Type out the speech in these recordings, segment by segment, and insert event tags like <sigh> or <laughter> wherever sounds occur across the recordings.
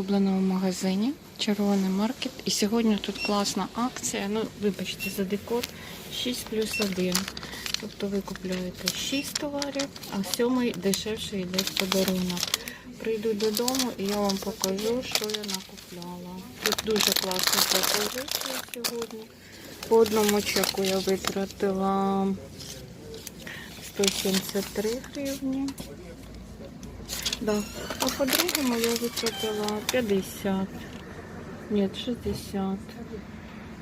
улюбленому магазині Червоний маркет. І сьогодні тут класна акція. Ну, вибачте, за декор 6 плюс 1. Тобто ви купуєте 6 товарів, а сьомий дешевше йде в подарунок. Прийду додому і я вам покажу, що я накупляла. Тут дуже класна пропозиція сьогодні. По одному чеку я витратила 173 гривні. Да. А по-другому я витратила 50. Нет, 60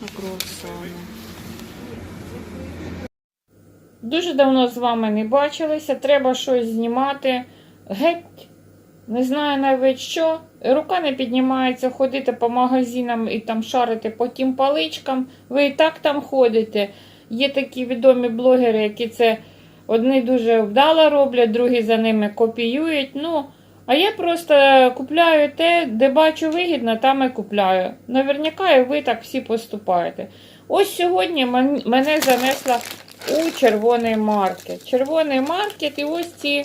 на круассани. Дуже давно з вами не бачилися. Треба щось знімати. Геть. Не знаю навіть що. Рука не піднімається ходити по магазинам і там шарити по тим паличкам. Ви і так там ходите. Є такі відомі блогери, які це одні дуже вдало роблять, другі за ними копіюють. Ну, а я просто купляю те, де бачу вигідно, там і купляю. Наверняка і ви так всі поступаєте. Ось сьогодні мене занесло у червоний маркет. Червоний маркет і ось ці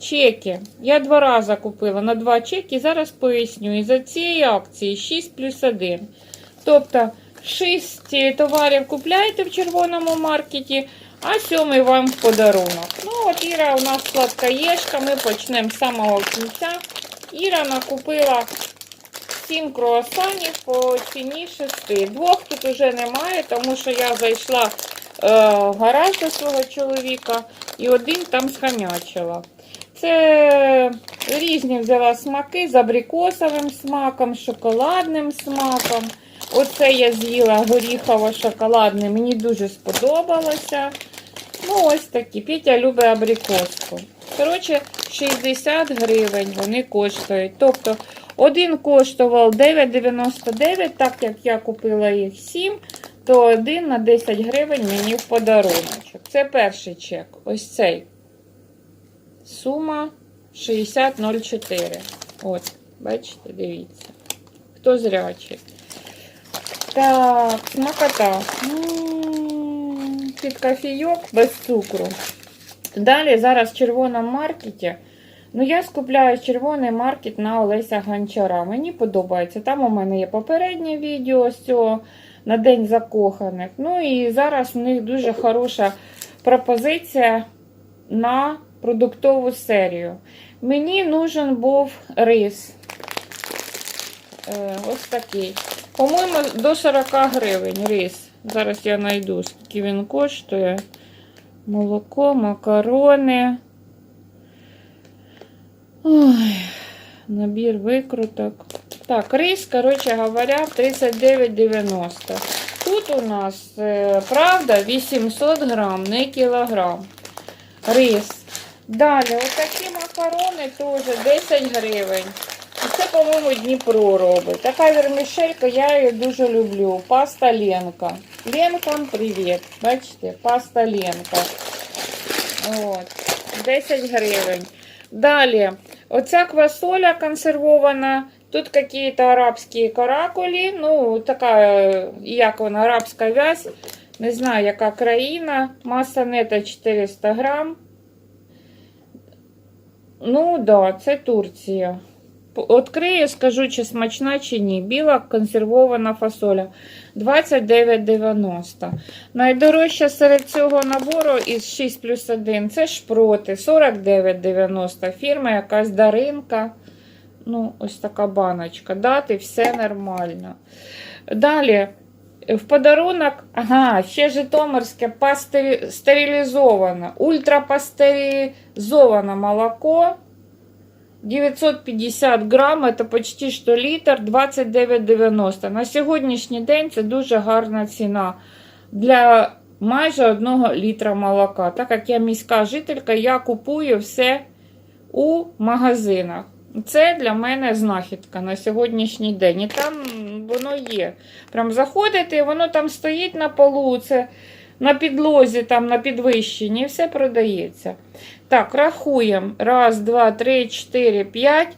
чеки. Я два рази купила на два чеки. Зараз поясню. І за цієї акції 6 плюс 1. Тобто 6 товарів купляєте в червоному маркеті, а сьомий вам в подарунок. Ну, от Іра у нас сладкоєшка, ми почнемо з самого кінця. Іра накупила 7 круасанів по ціні 6. Двох тут уже немає, тому що я зайшла е, в гараж до свого чоловіка і один там схамячила. Це різні взяла смаки з абрикосовим смаком, шоколадним смаком. Оце я з'їла горіхово-шоколадне, мені дуже сподобалося. Ну, ось такі. Петя любить абрикоску. Коротше, 60 гривень вони коштують. Тобто, один коштував 9,99, так як я купила їх 7, то один на 10 гривень мені в подаруночок. Це перший чек. Ось цей. Сума 60,04. От, бачите, дивіться. Хто зрячий. Так, смакота. М, Під кофійок без цукру. Далі зараз в червоному маркеті. Ну, я скупляю червоний маркет на Олеся Гончара. Мені подобається. Там у мене є попереднє відео з цього на День закоханих. Ну і зараз у них дуже хороша пропозиція на продуктову серію. Мені нужен був рис. Е, ось такий. По-моєму, до 40 гривень рис. Зараз я знайду, скільки він коштує. Молоко, макарони. Ой, набір викруток. Так, рис, коротше говоря, 39,90. Тут у нас, е, правда, 800 грам, не кілограм. Рис. Далі, отакі макарони теж 10 гривень. Це, по-моєму, Дніпро робить. Така вермішелька, я її дуже люблю. Паста Ленка. Ленкам привіт. Бачите, паста Ленка. От. 10 гривень. Далі, оця квасоля консервована. Тут какие-то арабські каракулі. Ну, така, е, як вона, арабська вязь. Не знаю, яка країна. Маса нета 400 грам. Ну, да, це Турція. Открию, скажу, чи смачна, чи ні. Біла консервована фасоля 29,90. Найдорожча серед цього набору із 6 плюс 1 це шпроти 49,90. Фірма якась Даринка. Ну, ось така баночка. Дати все нормально. Далі. В подарунок, ага, ще Житомирське пастері... стерилізоване, ультрапастеризоване молоко. 950 грам, это почти що літр, 29,90. На сьогоднішній день це дуже гарна ціна для майже 1 літра молока. Так як я міська жителька, я купую все у магазинах. Це для мене знахідка на сьогоднішній день. І там воно є. Прям заходите, воно там стоїть на полу, це на підлозі, там на підвищенні, все продається. Так, рахуємо. Раз, два, три, чотири, п'ять.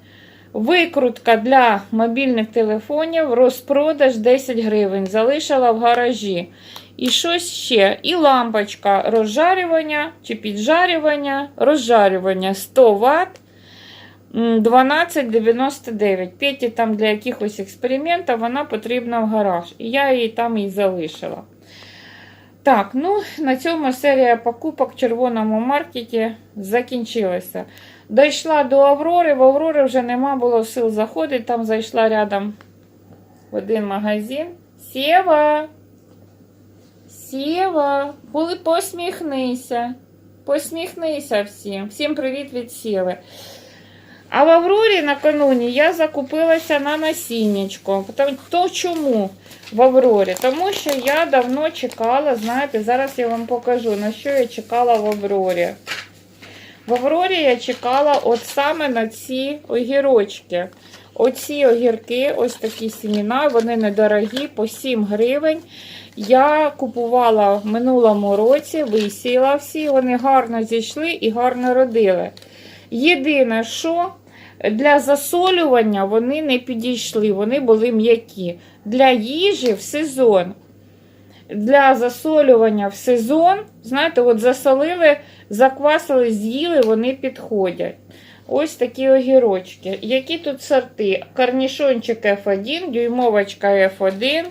Викрутка для мобільних телефонів, розпродаж 10 гривень. Залишила в гаражі. І щось ще. І лампочка розжарювання чи піджарювання, розжарювання 100 Вт. 12,99. Петі там для якихось експериментів вона потрібна в гараж. І я її там і залишила. Так, ну на цьому серія покупок в червоному маркеті закінчилася. Дійшла до Аврори, в Аврори вже нема було сил заходити, там зайшла рядом в один магазин. Сєва! Сєва! Були посміхнися. Посміхнися всім. Всім привіт від Сєви. А в Аврорі накануні я закупилася на насіннячко. То чому в Аврорі? Тому що я давно чекала, знаєте, зараз я вам покажу, на що я чекала в Аврорі. В Аврорі я чекала от саме на ці огірочки. Оці огірки, ось такі сіміна, вони недорогі, по 7 гривень. Я купувала в минулому році, висіяла всі, вони гарно зійшли і гарно родили. Єдине, що для засолювання вони не підійшли, вони були м'які. Для їжі в сезон. Для засолювання в сезон, знаєте, от засолили, заквасили, з'їли, вони підходять. Ось такі огірочки. Які тут сорти? Карнішончик F1, дюймовочка F1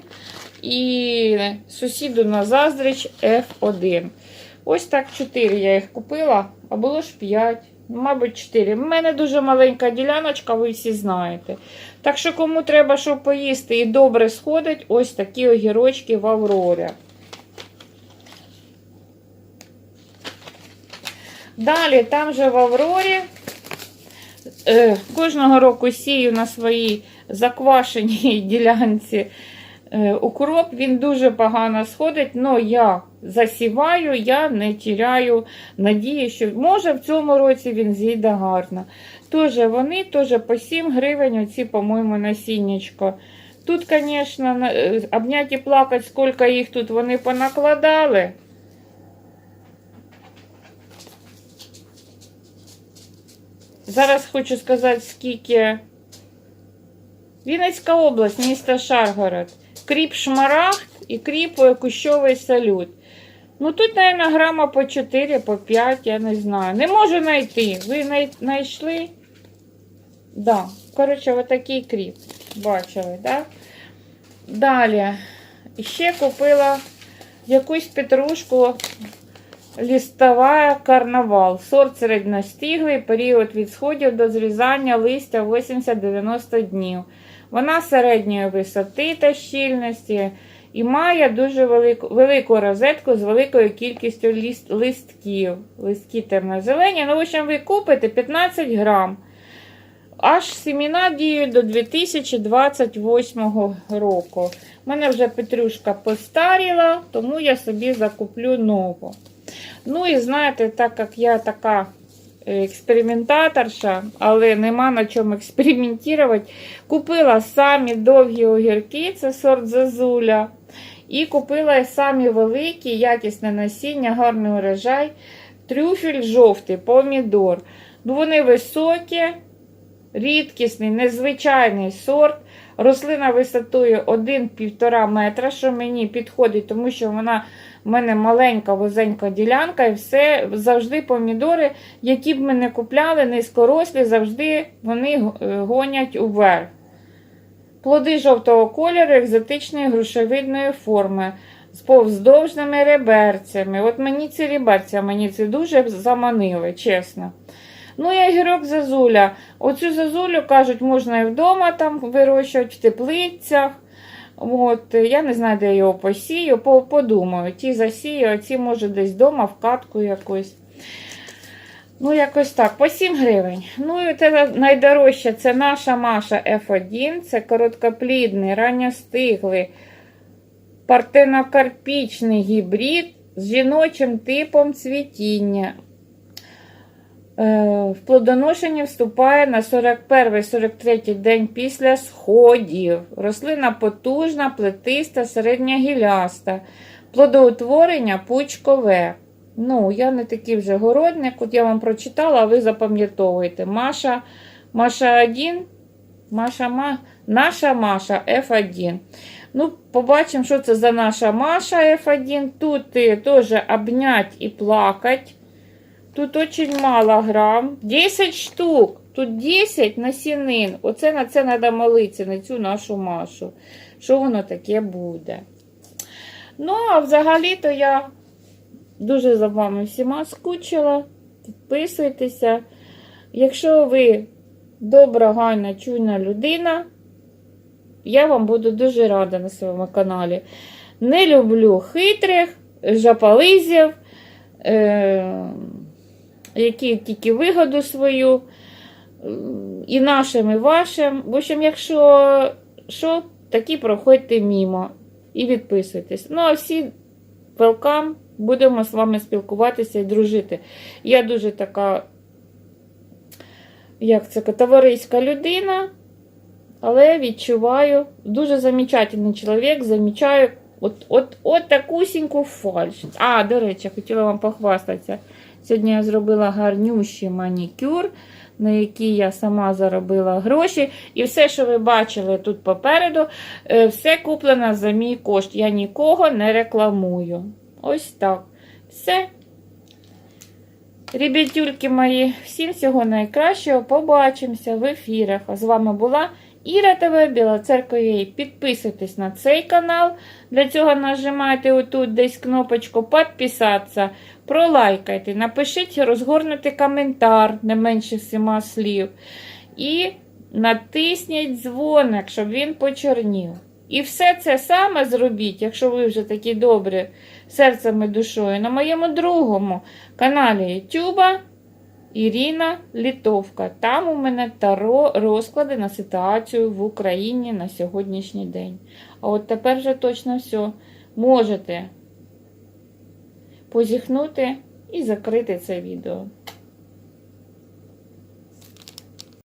і сусіду на заздріч F1. Ось так 4 я їх купила, а було ж 5. Мабуть, 4. У мене дуже маленька діляночка, ви всі знаєте. Так що, кому треба, щоб поїсти і добре сходить, ось такі огірочки в Аврорі. Далі, там же в Аврорі. Е, кожного року сію на своїй заквашеній <laughs> ділянці е, укроп. Він дуже погано сходить, але я засіваю, я не тіряю надії, що може в цьому році він зійде гарно. Тоже вони теж по 7 гривень, оці, по-моєму, насіннячко. Тут, звісно, е, обнять і плакати, скільки їх тут вони понакладали. Зараз хочу сказати, скільки. Вінницька область, місто Шаргород. Кріп шмарагд і кріп е, кущовий салют. Ну тут, мабуть, грама по 4, по 5, я не знаю. Не можу знайти. Ви най- знайшли? Да. Коротше, отакий кріп. Бачили, да? Далі. Ще купила якусь петрушку лістова карнавал. Сорт середностиглий, період від сходів до зрізання листя 80-90 днів. Вона середньої висоти та щільності і має дуже велику, велику розетку з великою кількістю ліст, листків. Листки темно-зелені. Ну, в общем, ви купите 15 грам. Аж семіна діють до 2028 року. У мене вже петрушка постаріла, тому я собі закуплю нову. Ну і знаєте, так як я така експериментаторша, але нема на чому експериментувати, купила самі довгі огірки, це сорт зазуля. І купила самі великі, якісне насіння, гарний урожай, трюфель жовтий, помідор. Ну, вони високі, рідкісний, незвичайний сорт. Рослина висотою 1-1,5 метра, що мені підходить, тому що вона в мене маленька вузенька ділянка, і все завжди помідори, які б ми не купляли, низькорослі, завжди вони е, гонять уверх. Плоди жовтого кольору, екзотичної грушевидної форми, з повздовжними реберцями. От мені ці реберця мені це дуже заманили, чесно. Ну, і огірок зазуля. Оцю зазулю, кажуть, можна і вдома там вирощувати, в теплицях. От, я не знаю, де я його посію, по- подумаю. Ті засію, а ці може десь вдома, в катку якось. Ну, якось так, по 7 гривень. Ну, і це найдорожче це наша Маша F1, це короткоплідний, ранньостиглий, партенокарпічний гібрид з жіночим типом цвітіння. Е, В плодоношення вступає на 41-43 день після сходів. Рослина потужна, плетиста, середньогіляста. Плодоутворення пучкове. Ну, я не такий вже городник, от я вам прочитала, а ви запам'ятовуєте. Маша, Маша 1, Маша, Ма, наша Маша F1. Ну, побачимо, що це за наша Маша F1. Тут е, теж обнять і плакать. Тут очень мало грамм. 10 штук. Тут 10 насінин. Оце на це треба молитися, на цю нашу Машу. Що воно таке буде? Ну, а взагалі-то я дуже за вами всіма скучила. Підписуйтеся. Якщо ви добра, гайна, чуйна людина, я вам буду дуже рада на своєму каналі. Не люблю хитрих, жапализів, е- які тільки вигоду свою, і нашим, і вашим. В общем, якщо що, такі проходьте мімо і відписуйтесь. Ну, а всі welcome, будемо з вами спілкуватися і дружити. Я дуже така, як це, товариська людина. Але відчуваю, дуже замечательний чоловік, замічаю от, от, от такусіньку фальш. А, до речі, хотіла вам похвастатися. Сьогодні я зробила гарнющий манікюр, на який я сама заробила гроші. І все, що ви бачили тут попереду, е, все куплено за мій кошт. Я нікого не рекламую. Ось так. Все. Ребятюльки мої, всім всього найкращого. Побачимося в ефірах. А з вами була Іра ТВ, Біла Церква. Підписуйтесь на цей канал. Для цього нажимайте отут десь кнопочку підписатися. Пролайкайте, напишіть розгорнути коментар не менше сіма слів. І натисніть дзвоник, щоб він почорнів. І все це саме зробіть, якщо ви вже такі добрі серцем і душою, на моєму другому каналі Ютуба Ірина Літовка. Там у мене таро розклади на ситуацію в Україні на сьогоднішній день. А от тепер вже точно все. Можете позіхнути і закрити це відео.